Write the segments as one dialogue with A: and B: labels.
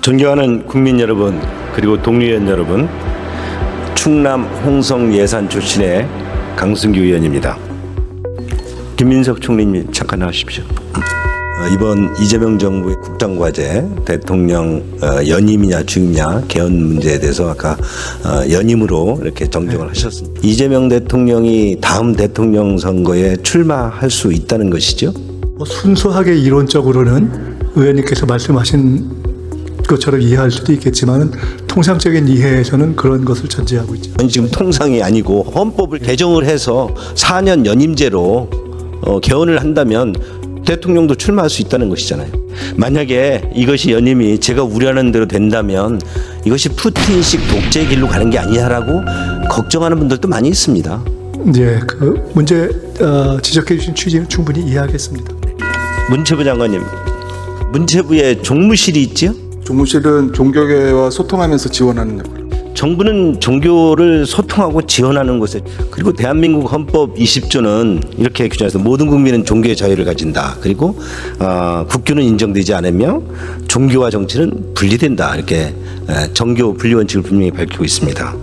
A: 존경하는 국민 여러분 그리고 동료의원 여러분 충남 홍성 예산 출신의 강승규 의원입니다. 김민석 총리님 잠깐 하십시오. 어, 이번 이재명 정부의 국정 과제 대통령 어, 연임이냐 중임이냐 개헌 문제에 대해서 아까 어, 연임으로 이렇게 정정을 하셨습니다. 이재명 대통령이 다음 대통령 선거에 출마할 수 있다는 것이죠.
B: 뭐 순수하게 이론적으로는 의원님께서 말씀하신 것처럼 이해할 수도 있겠지만 통상적인 이해에서는 그런 것을 전제하고 있죠.
A: 아니, 지금 통상이 아니고 헌법을 개정을 해서 4년 연임제로 어, 개헌을 한다면 대통령도 출마할 수 있다는 것이잖아요. 만약에 이것이 연임이 제가 우려하는 대로 된다면 이것이 푸틴식 독재 길로 가는 게 아니냐라고 걱정하는 분들도 많이 있습니다.
B: 이제 그 문제 어, 지적해 주신 취지는 충분히 이해하겠습니다.
A: 문체부 장관님, 문체부에 종무실이 있지요?
C: 종무실은 종교계와 소통하면서 지원하는 역할.
A: 정부는 종교를 소통하고 지원하는 곳에 그리고 대한민국 헌법 20조는 이렇게 규정해서 모든 국민은 종교의 자유를 가진다. 그리고 어, 국교는 인정되지 않으며 종교와 정치는 분리된다. 이렇게 에, 정교 분리 원칙을 분명히 밝히고 있습니다.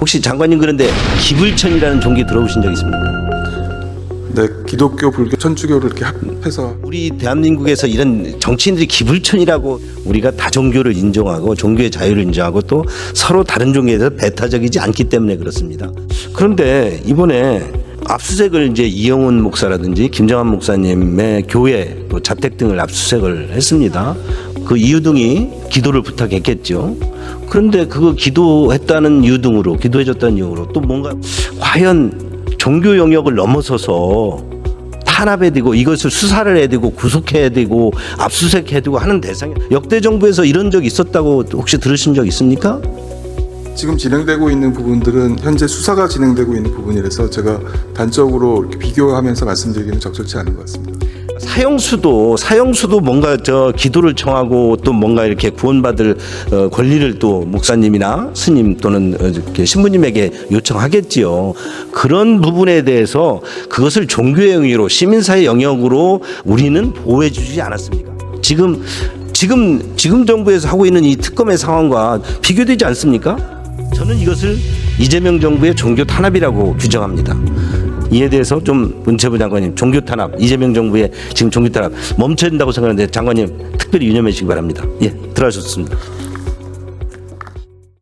A: 혹시 장관님 그런데 기불천이라는 종교 들어보신 적 있습니까?
C: 네, 기독교, 불교, 천주교를 이렇게 합해서
A: 우리 대한민국에서 이런 정치인들이 기불천이라고 우리가 다 종교를 인정하고 종교의 자유를 인정하고 또 서로 다른 종교에 대해서 배타적이지 않기 때문에 그렇습니다. 그런데 이번에 압수색을 이제 이영훈 목사라든지 김정한 목사님의 교회 또 자택 등을 압수색을 했습니다. 그 이유등이 기도를 부탁했겠죠. 그런데 그거 기도했다는 이유등으로 기도해줬다는 이유로 또 뭔가 과연 종교 영역을 넘어서서 탄압해야 되고 이것을 수사를 해야 되고 구속해야 되고 압수수색해야 되고 하는 대상이 역대 정부에서 이런 적 있었다고 혹시 들으신 적 있습니까?
C: 지금 진행되고 있는 부분들은 현재 수사가 진행되고 있는 부분이라서 제가 단적으로 비교하면서 말씀드리기는 적절치 않은 것 같습니다.
A: 사형수도 사형수도 뭔가 저 기도를 청하고 또 뭔가 이렇게 구원받을 어, 권리를 또 목사님이나 스님 또는 어, 신부님에게 요청하겠지요. 그런 부분에 대해서 그것을 종교의 영역으로 시민사회 영역으로 우리는 보호해 주지 않았습니까? 지금 지금 지금 정부에서 하고 있는 이 특검의 상황과 비교되지 않습니까? 저는 이것을 이재명 정부의 종교 탄압이라고 규정합니다. 이에 대해서 좀 문체부 장관님 종교 탄압 이재명 정부의 지금 종교 탄압 멈춰야 된다고 생각하는데 장관님 특별히 유념해 주시기 바랍니다. 예, 들어가셨습니다.